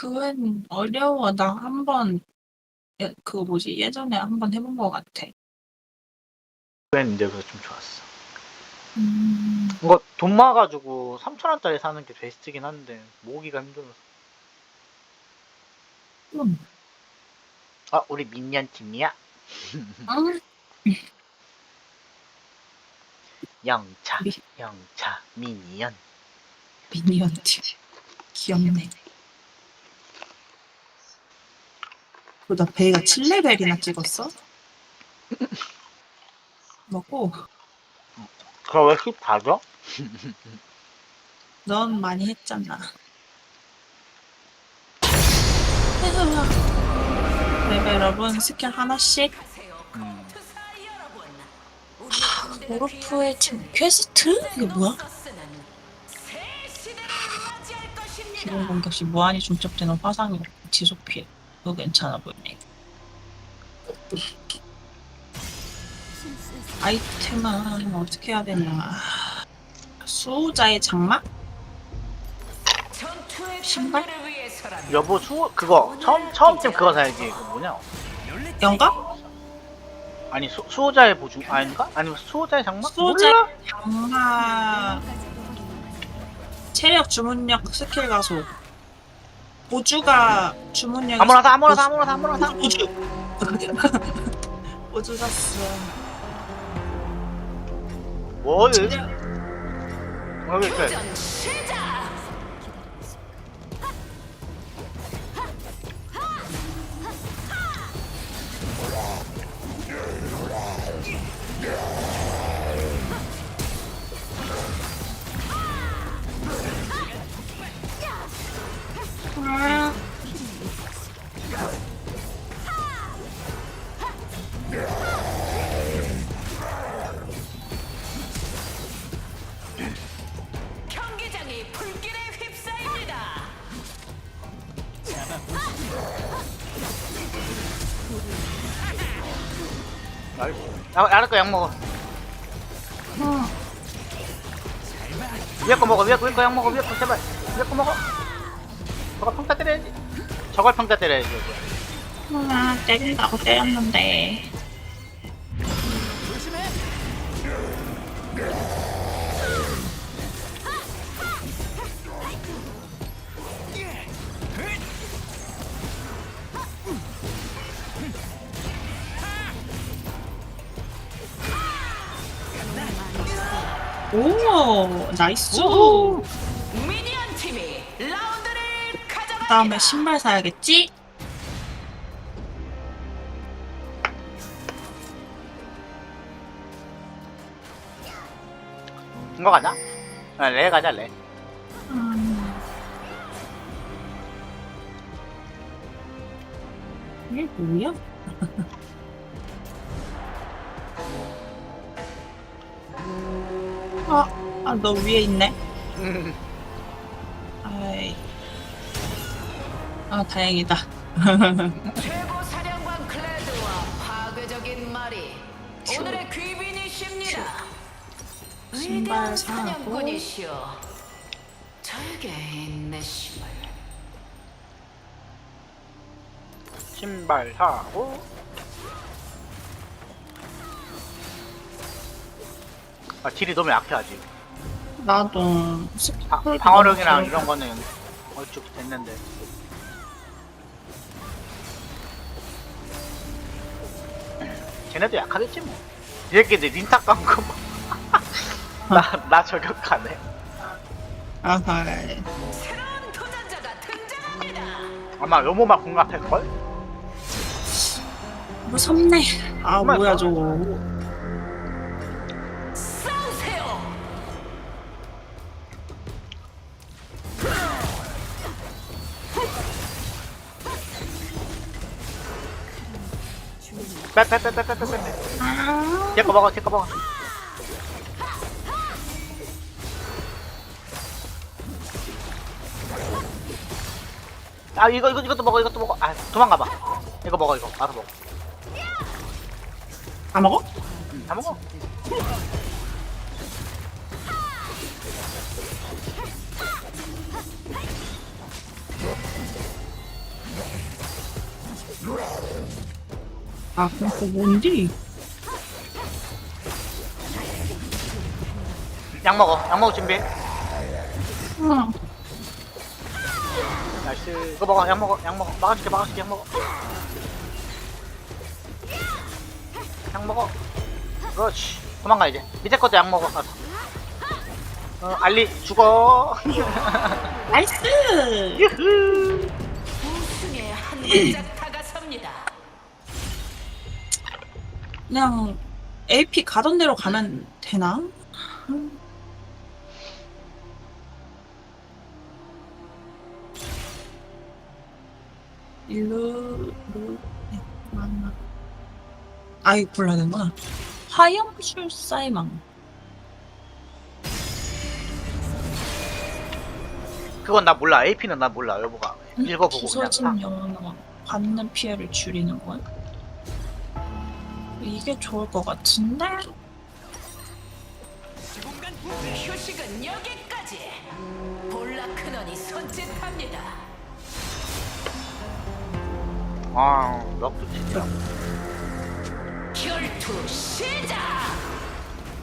그건 어려워. 나 한 번, 예, 그거 뭐지? 예전에 한번 해본 것 같아. 그랬는데 그래서 좀 좋았어. 음, 이거 돈 모아가지고 3천원짜리 사는 게 베스트긴 한데 모으기가 힘들어서. 음. 아 우리 민니언 팀이야? 음, 영차 미- 영차 미니언. 미니언트. 귀엽네. 보다 배가 7레벨이나 찍었어? 뭐고? 그럼 왜 14죠? 넌 많이 했잖아. 레벨업은 스킬 하나씩. 음. 오르프의 팀 퀘스트? 이게 뭐야? 기본 공격 시 무한히 중첩되는 화상이 지속 피해. 그거 괜찮아 보이네. 아이템은 어떻게 해야 되냐. 수호자의 장막? 신발? 여보 수 그거 처음 처음 팀 그거 사야지. 그 뭐냐? 영감? 아니 수, 수호자의 보증 아닌가? 아니면 수호자의 장막? 수호자의 몰라? 장막. 체력 주문력 스킬 가속. 보주가 주문력. 아무나 사 아무나 사 아무나 사 아무나 사. 보주. 보주 샀어. 뭘? 체력 여기 있어. 아, 야, 알을 거약 먹어. 위에 거 먹어, 위에 거, 위에 거약 먹어, 위에 거 제발. 위에 거 먹어. 저걸 평타 때려야지. 저걸 평타 때려야지. 아, 때린다고 때렸는데. 오, 나이스. 미니언 팀이 라운드를 가져갑니다. 다음에 신발 사야겠지? 이거 가자. 아, 레 가자, 레. 음. 이게 뭐야? 아, 아, 너 위에 있네. 음, 아이. 아, 다행이다. 최고 사령관 클레드와 파괴적인 말이 슈. 오늘의 귀빈이십니다. 신발 위대한 사고. 사냥꾼이시여 저에게 인내심을 신발 사고. 아, 딜이 너무 약해, 아직. 나도 바, 스킬 방어력이랑 이런 거는 얼추 됐는데. 쟤네도 약하겠지 뭐. 이 새끼들 닌탁 깐거 뭐. 나, 나 저격하네. 아하. 새로운 도전자가 등장합니다. 아마 요모만 공략할걸? 무섭네. 아, 정말 뭐야, 봐. 저거. 빼빼빼빼빼빼빼. 아, 제거 먹어, 제거 먹어. 아 이거 이거 이것도 먹어 이것도 먹어 아 도망가봐 이거 먹어 이거 알아서 먹어 다 먹어? 응, 다 먹어 아, 그거 뭔디? 약 먹어. 약 먹을 준비. 응. 나이스. 이거 먹어. 약 먹어. 약 먹어. 막아줄게. 막아줄게. 약 먹어. 약 먹어. 그렇지. 도망가 이제. 밑에 것도 약 먹어. 가서. 어 알리 죽어. 나이스! 유후. 우승에 한 발짝 그냥 AP 가던 대로 가면 되나? 일루, 루, 네, 맞나? 아, 이거 불러야 되는구나. 화염술사의망. 그건 나 몰라 AP는 나 몰라 여보가 읽어보고 그냥 부서진 사. 영웅 받는 피해를 줄이는 거야? 이게 좋을 것 같은데? 휴식은 여기까지. 볼라크넌이 손짓합니다. 아 럭도 진짜 결투 시작.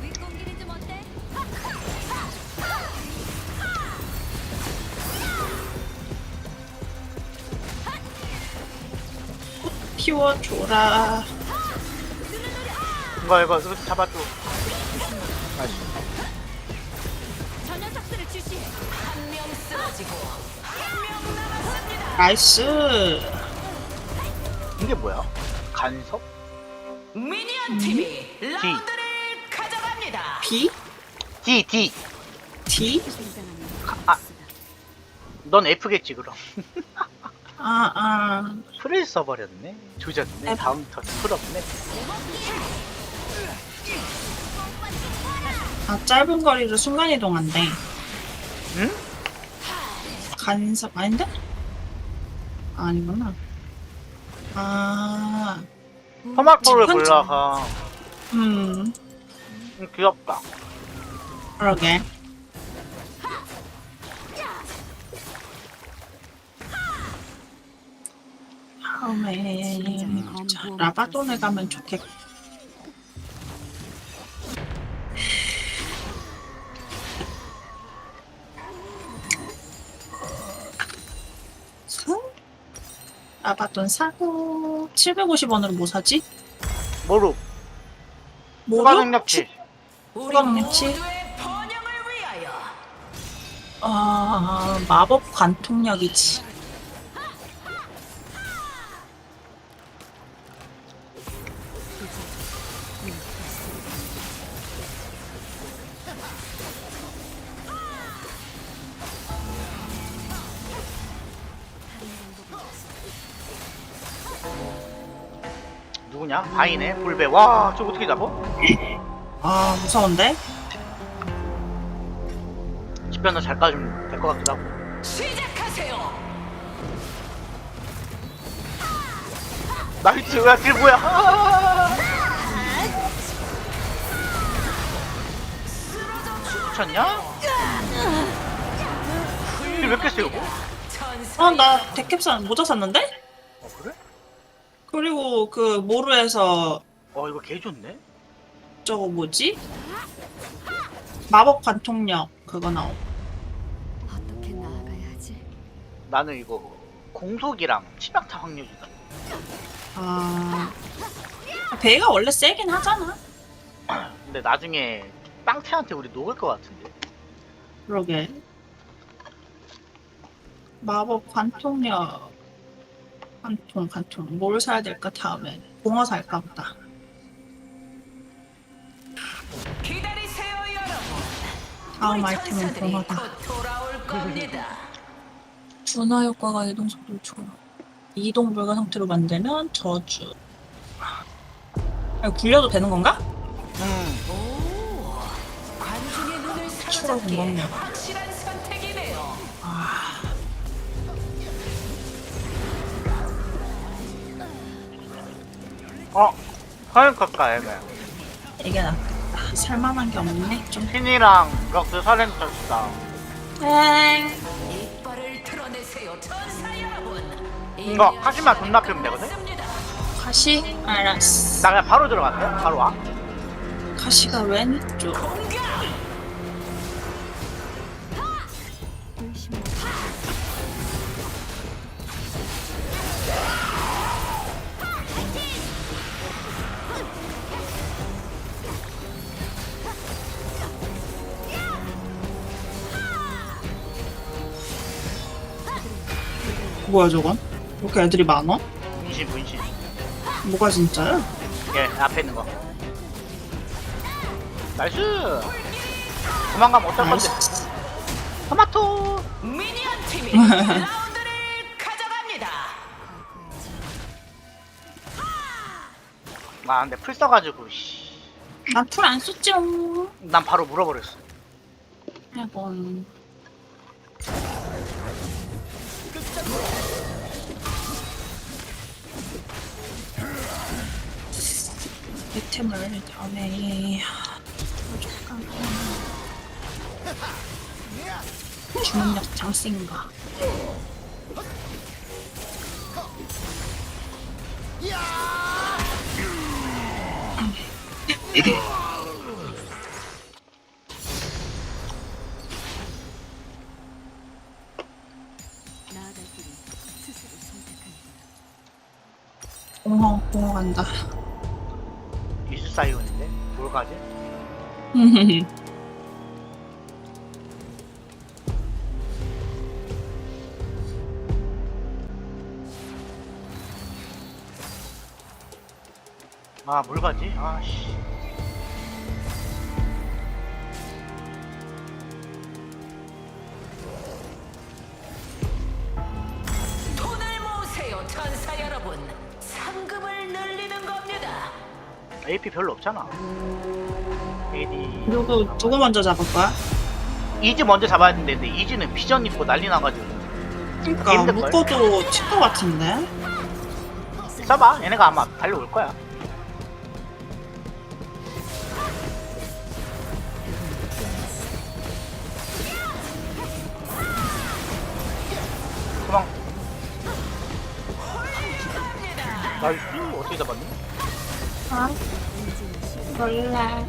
윗공기는 좀 어때? 피워줘라. 이거 이거 이거 잡아줘 저 녀석들을 주시해. 한명 쓰러지고 한명 남았습니다. 나이스. 이게 뭐야 간섭 미니언 팀이 라운드를 가져갑니다. B? D D D? 넌 F겠지 그럼 아, 아. 풀을 써버렸네 조졌네 F. 다음 턴 풀었네 아, 짧은 거리로 순간 이동한대. 응? 간섭, 아닌데? 아니구나. 아, 토마토를 현재- 골라서 음, 음, 귀엽다 그러게. 다음에, 자, 라바돈에 가면 좋겠고. 라바돈 사고 750원으로 뭐 사지? 모루 뭐로? 추가 능력치 우리? 모두의 번영을 위하여 아 마법 관통력이지. 누구냐? 바이네 볼베 와 저거 어떻게 잡어? 아 무서운데? 집변도 잘 까주면 될 것 같기도 하고 시작하세요. 나이스 야딜 뭐야 미쳤냐? 딜왜 이렇게 세요? 천사. 어나 데캡산 모자 샀는데? 그리고 그 모루에서 어 이거 개 좋네 저거 뭐지? 마법 관통력 그거 나오. 어떻게 나아가야 하지? 나는 이거 공속이랑 치명타 확률이다 아 배가 원래 세긴 하잖아. 근데 나중에 빵태한테 우리 녹을 것 같은데 그러게. 마법 관통력. 관통, 관통. 뭘 사야 될까, 다음에. 공어 살까 보다. 기다리세요, 여러분. 다음 우리 아이템은 천사들이 공어다. 곧 돌아올 겁니다. 준화 효과가 이동 속도를 줘. 이동 불가 상태로 만들면 저주. 아, 굴려도 되는 건가? 음 오, 관중의 눈을 선 어? 화염컷가 애매 이게 낫다. 살만한 게 없네. 좀. 핀이랑 럭스 땡. 이빨을 드러내세요, 천사 여러분. 이거 하지만 돈 납히면 되거든? 가시? 알았어. 나 그냥 바로 들어갈게요. 바로 와. 가시가 왼쪽. 뭐야 저건? 왜 이렇게 애들이 많아? 분신 분신. 뭐가 진짜야? 예, 앞에 있는 거. 나이스. 도망가면 어떨 건데? 토마토. 미니언 팀이 라운드를 가져갑니다. 아, 근데 풀 써가지고, 씨. 나풀 안 썼죠. 난 바로 물어버렸어. 아이고. 아이템을 다음에? 주문력 장생가 공허 공허 간다 이수 사이온인데? 뭘 가지? 아, 뭘 가지? 아, 씨. AP 별로 없잖아. AD. 누구 누구 먼저 잡을 거야? 이즈 먼저 잡아야 되는데, 이즈는 비전 입고 난리 나가지고. 그러니까 힘들걸? 묶어도 칠것 같은데 써봐. 얘네가 아마 달려올 거야. 도망. 나이스. 어떻게 잡았니? 아 몰라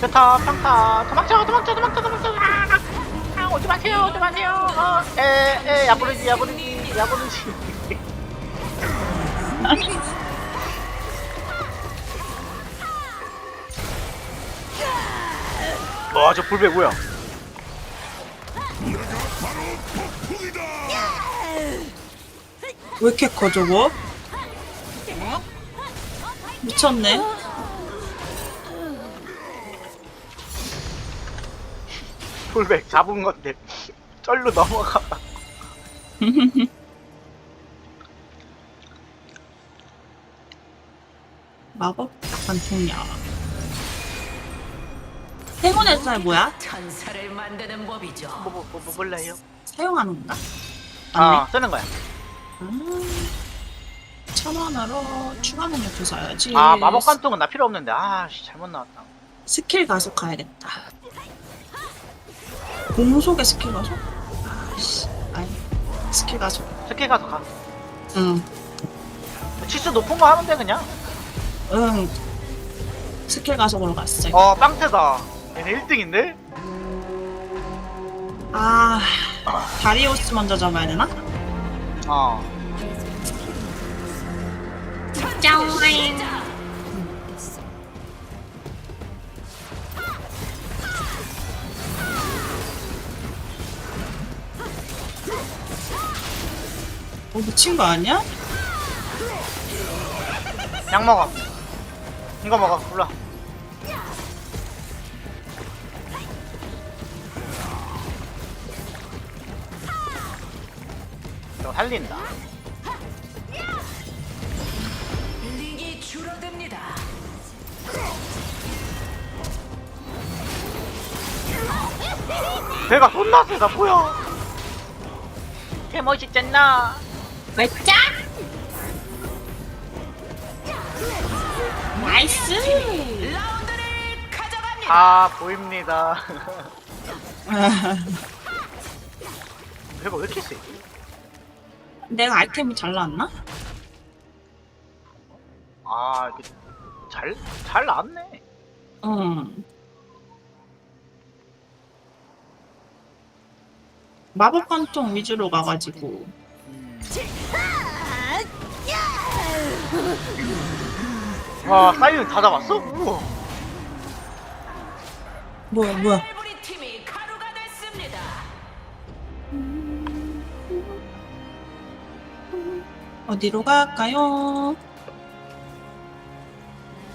좋다, 평타. 도망쳐, 도망쳐, 도망쳐, 도망쳐. 아, 아, 오지 마세요, 오지 마세요. 어, 에, 에, 야구르지, 야구르지, 야구르지. 와, 저 불배 뭐야? 왜 이렇게 커 저거? 미쳤네 불배 잡은 건데 쩔로 넘어가. 마법 관통력 행운의 쌀 뭐야? 천사를 만드는 법이죠. 뭐, 뭐, 뭐, 뭐 몰라요? 사용하는 건가? 아, 쓰는 거야. 음, 천 원으로 추가 능력 주사야지 아, 마법 관통은 나 필요 없는데. 아, 씨, 잘못 나왔다. 스킬 가속 가야겠다 공속의 스킬 가속? 아씨 아니 스킬 가속 스킬 가서 가. 응 치수 높은 거 하면 돼, 그냥. 응. 스킬 가속으로 갔어. 어, 빵트다. 얘네 1등인데? 아, 다리오스 먼저 잡아야 되나? 어. 짱! 됐어. 어, 미친 거 아니야? 약 먹어. 이거 먹어. 올라. 살린다. 링이 줄어듭니다. 배가 존나 세다, 뭐야? 개 멋있잖아. 말짱! 나이스! 라운드를 가져갑니다. 다 보입니다. 이거 왜 이렇게 세? 내가 아이템이 잘 나왔나? 아 이게 잘, 잘 나왔네. 응. 마법 관통 위주로 가가지고 와 사이렌 다 잡았어? 우와. 뭐야 뭐야 어디로 갈까요?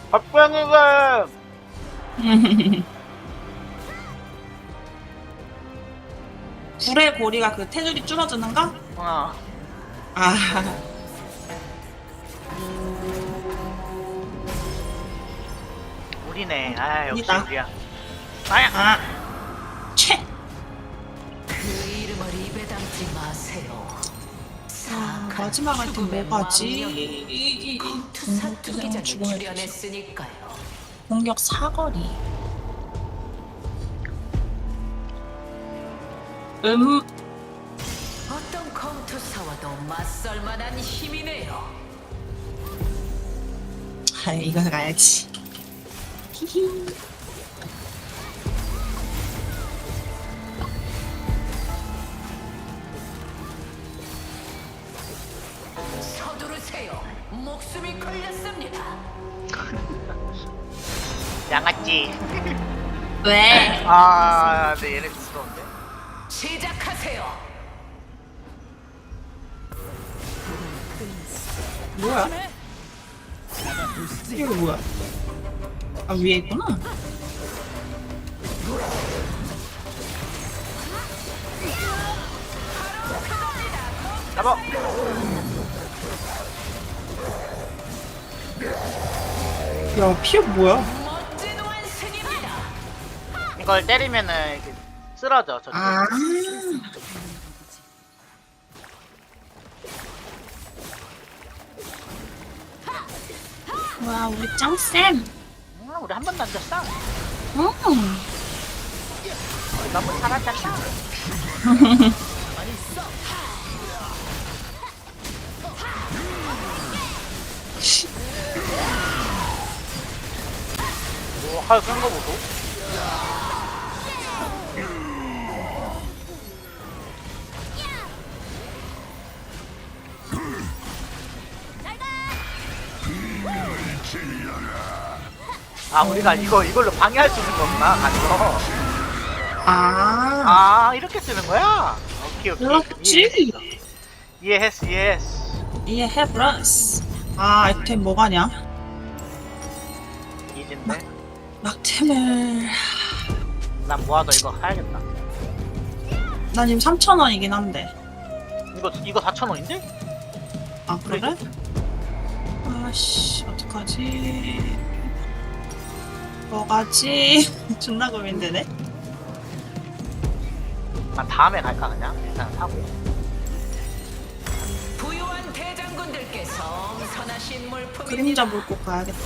박병이가 불의 고리가 그 테두리 줄어드는가? 어. 아 우리네. 아 역시 우리다. 우리야. 아야. 아, 채! 그 이름을 입에 담지 마세요. 아, 마지막 아이템 죽음의 뭐가지? 망령이 이- 이- 투사 공격 투기자를 죽음의 출연했으니까요. 공격 사거리 음 어떤 검투사와도 맞설 만한 힘이네요. 아, 이거 가야지 히히 목숨이 걸렸습니다. 양아찌. 왜? 아, 네 얘네 부끄러운데. 시작하세요. 뭐야? 이거 뭐야? 아 위에 있구나 잡아. 야 피어 뭐야? 이걸 때리면은 이렇게 쓰러져. 저쪽. 아 와 우리 짱쌤 음, 우리 한 번도 안 졌어. 음. 우리 너무 잘하잖아. 오, 하여 끈거 보소. 아, 우리가 이거, 이걸로 방해할 수 있는 거구나, 거. 아 아, 이렇게 쓰는 거야? 오케이, 오케이. 그렇지 이해했어, 이해했어. 이해해 브러스 아 아이템 뭐가냐? 이진데. 막템을 난 모아서 이거 사야겠다. 나 지금 3,000원이긴 한데 이거, 이거 4,000원인데? 아 그래? 아씨 어떡하지 뭐가지 존나 고민되네 난 다음에 갈까, 그냥? 일단 사고. 부유한 대장군들께서 엄선하신 물품입니다. 그림자 물고 가야겠다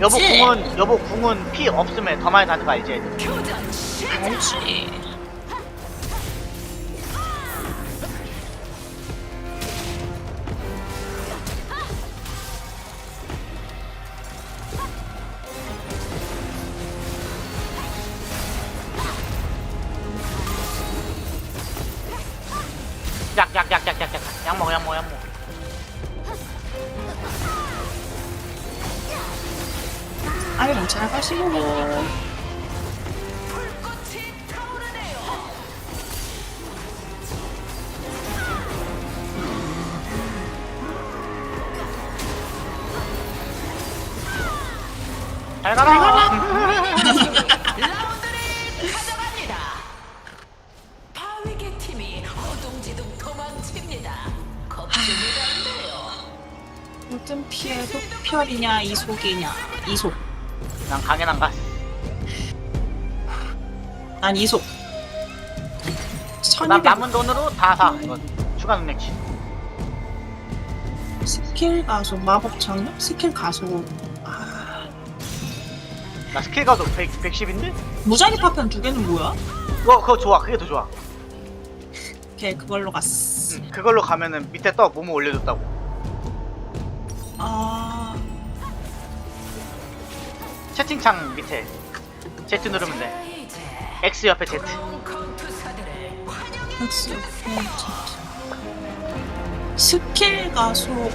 여보 궁은, 여보 궁은 피 없으면 더 많이 가는 거 알지? 애들? 알지 모든 피해 속편이냐 이속이냐 이속 난 강연한 가. 난 이속 나1200 남은 돈으로 다 사. 이거 추가 능력치. 스킬 가속 마법 장력 스킬 가속 아나 스킬 가도 100, 110인데? 무작위 파편 두 개는 뭐야? 그거 그거 좋아. 그게 더 좋아. 오케이 그걸로 갔어 응, 그걸로 가면은 밑에 떠 몸을 올려줬다고. 채팅창 밑에 Z 누르면 돼. X 옆에 Z. X 스킬 가속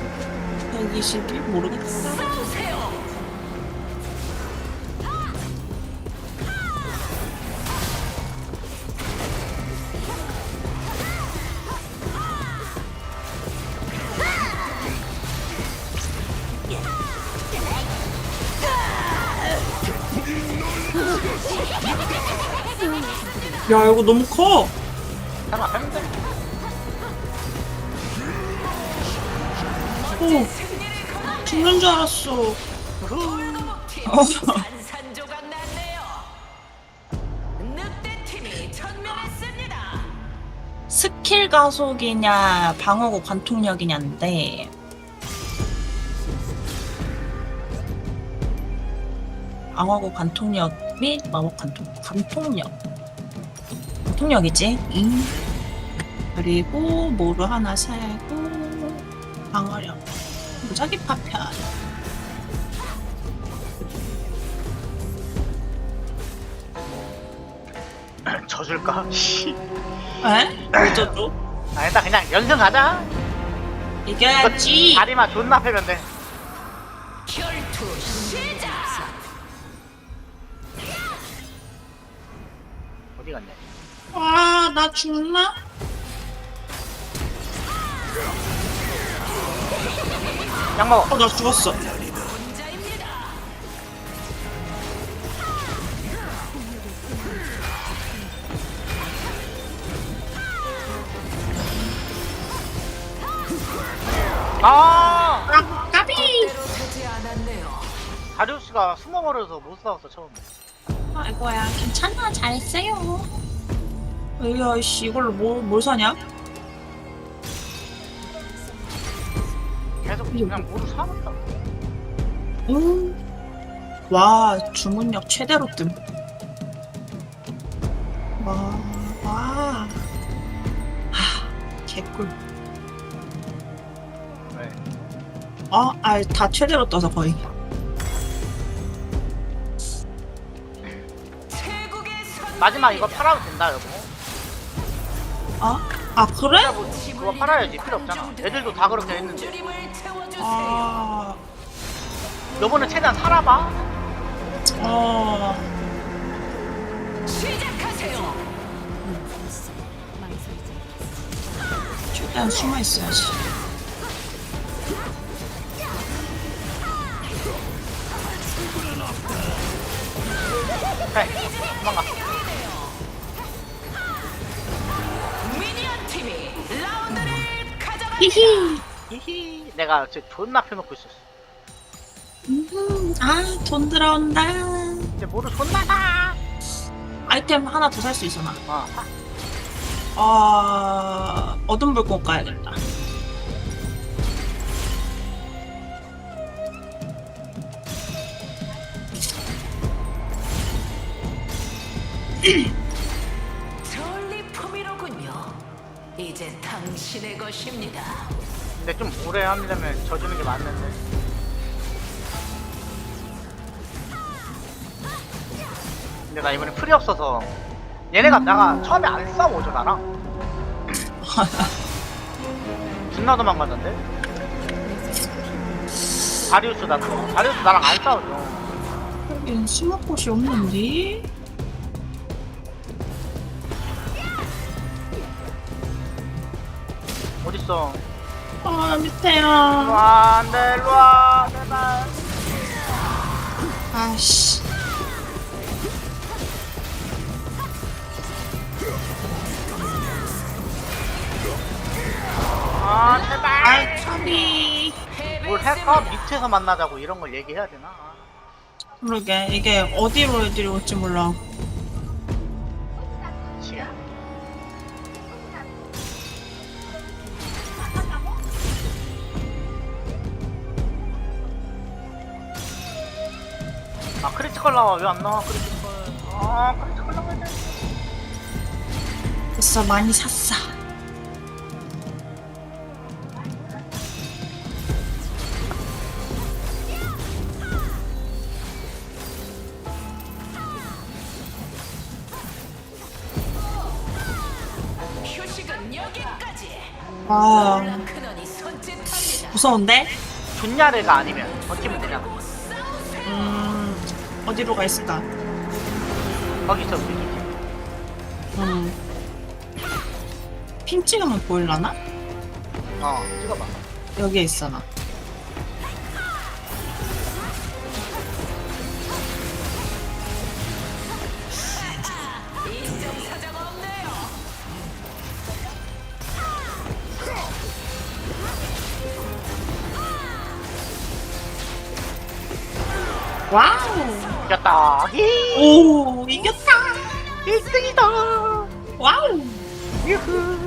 120이 모르겠어 야 이거 너무 커? 오, 죽는 줄 알았어. 스킬 가속이냐 방어구 관통력이냐인데 방어구 관통력 및 마법 관통 관통력 관 통력이지. 음. 그리고 모루 하나 사고 방어력 무작위 파편 져줄까? 씨. 에? 어쩌죠? 아 일단 그냥 연승 가자. 이겨야지. 다리만 존나 패면 돼. 와, 나 죽나? 약 먹어. 어, 나 죽었어. 아! 아, 까비! 다리우스가 숨어버려서 못 싸웠어 처음에. 아이고야, 괜찮아, 잘했어요. 으야, 씨, 이걸로 뭐, 뭘 사냐? 계속 그냥 모두 사봤다. 음. 와, 주문력 최대로 뜸. 와, 와. 하, 개꿀. 네. 아, 아, 다 최대로 떠서 거의. 마지막 이거 팔아도 된다 여보. 아, 아, 그래? 뭐 그거 팔아야지 필요 없잖아. 애들도 다 그렇게 했는데. 아, 여보는 최대한 살아봐. 어. 시작하세요. 최대한 숨어 있어야지. 그래 도망가. 히히. 히히. 내가 진짜 존나 펴놓고 있었어. 음, 아, 돈 들어온다. 이제 모두 존나 사. 아이템 하나 더 살 수 있어, 나. 어. 사. 아, 어둠 불꽃 가야겠다. 이제 당신의 것입니다. 근데 좀 오래 하려면 져주는 게 맞는데. 근데 나 이번에 풀이 없어서 얘네가 나가 처음에 안 싸워줘 나랑. 존나 도망갔는데. 다리우스 나도 다리우스 나랑 안 싸워줘. 여긴 숨을 곳이 없는데? 어딨어? 아, 밑에야. 와 안 돼 일로 와 제발. 아씨. 아 제발. 아, 참이. 뭘 할까? 밑에서 만나자고 이런 걸 얘기해야 되나? 그러게, 이게 어디로 애들이 올지 몰라. 크리티컬 나와 왜 안 나와 크리티컬 아 크리티컬 나와야 돼 됐어 많이 샀어. 휴식은 여기까지. 아. 무서운데? 존야레가 아니면 버티면 되잖아 음 어디로 가 있을까? 거기서 우리 음. 핑 찍으면 보일라나? 어 찍어봐 여기에 있어 나. 와우. 이겼다 히오 이겼다. 1등이다 와우. 유후